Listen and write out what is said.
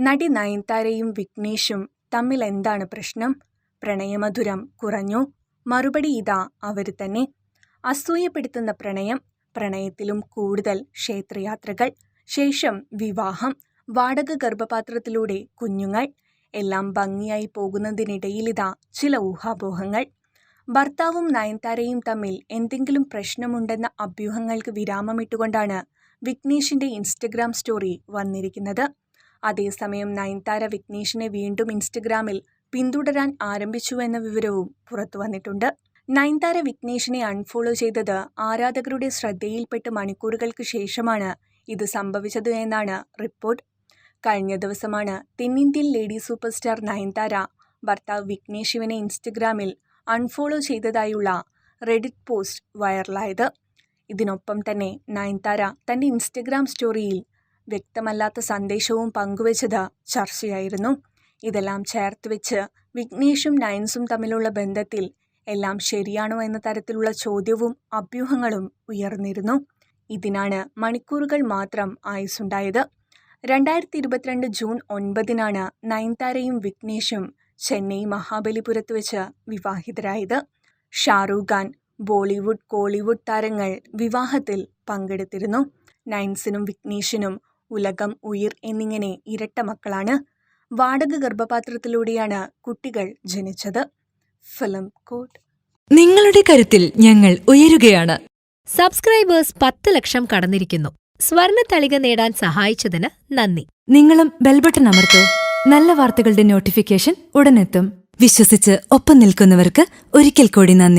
നടി നയൻതാരയും വിഘ്നേഷും തമ്മിൽ എന്താണ് പ്രശ്നം? പ്രണയമധുരം കുറഞ്ഞു. മറുപടി ഇതാ അവർ തന്നെ. അസൂയപ്പെടുത്തുന്ന പ്രണയം പ്രണയത്തിലും കൂടുതൽ ക്ഷേത്രയാത്രകൾ ശേഷം വിവാഹം വാടക ഗർഭപാത്രത്തിലൂടെ കുഞ്ഞുങ്ങൾ എല്ലാം ഭംഗിയായി പോകുന്നതിനിടയിലിതാ ചില ഊഹാപോഹങ്ങൾ. ഭർത്താവും നയൻതാരയും തമ്മിൽ എന്തെങ്കിലും പ്രശ്നമുണ്ടെന്ന അഭ്യൂഹങ്ങൾക്ക് വിരാമമിട്ടുകൊണ്ടാണ് വിഘ്നേഷിന്റെ ഇൻസ്റ്റഗ്രാം സ്റ്റോറി വന്നിരിക്കുന്നത്. അതേസമയം നയൻതാര വിഘ്നേഷിനെ വീണ്ടും ഇൻസ്റ്റഗ്രാമിൽ പിന്തുടരാൻ ആരംഭിച്ചു ആരംഭിച്ചുവെന്ന വിവരവും പുറത്തുവന്നിട്ടുണ്ട് നയൻതാര വിഘ്നേഷിനെ അൺഫോളോ ചെയ്തത് ആരാധകരുടെ ശ്രദ്ധയിൽപ്പെട്ട് മണിക്കൂറുകൾക്ക് ശേഷമാണ് ഇത് സംഭവിച്ചത് എന്നാണ് റിപ്പോർട്ട്. കഴിഞ്ഞ ദിവസമാണ് തെന്നിന്ത്യൻ ലേഡി സൂപ്പർ സ്റ്റാർ നയൻതാര ഭർത്താവ് വിഘ്നേഷ് ശിവനെ ഇൻസ്റ്റഗ്രാമിൽ അൺഫോളോ ചെയ്തതായുള്ള റെഡിറ്റ് പോസ്റ്റ് വൈറലായത് ഇതിനൊപ്പം തന്നെ നയൻതാര തന്റെ ഇൻസ്റ്റഗ്രാം സ്റ്റോറിയിൽ വ്യക്തമല്ലാത്ത സന്ദേശവും പങ്കുവച്ചത് ചർച്ചയായിരുന്നു. ഇതെല്ലാം ചേർത്ത് വെച്ച് വിഘ്നേഷും നയൻസും തമ്മിലുള്ള ബന്ധത്തിൽ എല്ലാം ശരിയാണോ എന്ന തരത്തിലുള്ള ചോദ്യവും അഭ്യൂഹങ്ങളും ഉയർന്നിരുന്നു. ഇതിനാണ് മണിക്കൂറുകൾ മാത്രം ആയുസുണ്ടായത് രണ്ടായിരത്തി ഇരുപത്തിരണ്ട് ജൂൺ ഒൻപതിനാണ് നയൻതാരയും വിഘ്നേഷും ചെന്നൈ മഹാബലിപുരത്ത് വെച്ച് വിവാഹിതരായത്. ഷാറൂഖ് ഖാൻ ബോളിവുഡ് കോളിവുഡ് താരങ്ങൾ വിവാഹത്തിൽ പങ്കെടുത്തിരുന്നു. നയൻസിനും വിഘ്നേഷിനും ഉലകം ഉയിർ എന്നിങ്ങനെ ഇരട്ട മക്കളാണ്. വാടക ഗർഭപാത്രത്തിലൂടെയാണ് കുട്ടികൾ ജനിച്ചത്. ഫിലിം കോട്ട്. നിങ്ങളുടെ കരുത്തിൽ ഞങ്ങൾ ഉയരുകയാണ്. സബ്സ്ക്രൈബേഴ്സ് പത്ത് ലക്ഷം കടന്നിരിക്കുന്നു. സ്വർണ തളിക നേടാൻ സഹായിച്ചതിന് നന്ദി. നിങ്ങളും ബെൽബട്ടൺ അമർത്തൂ. നല്ല വാർത്തകളുടെ നോട്ടിഫിക്കേഷൻ ഉടനെത്തും. വിശ്വസിച്ച് ഒപ്പം നിൽക്കുന്നവർക്ക് ഒരിക്കൽ കൂടി നന്ദി.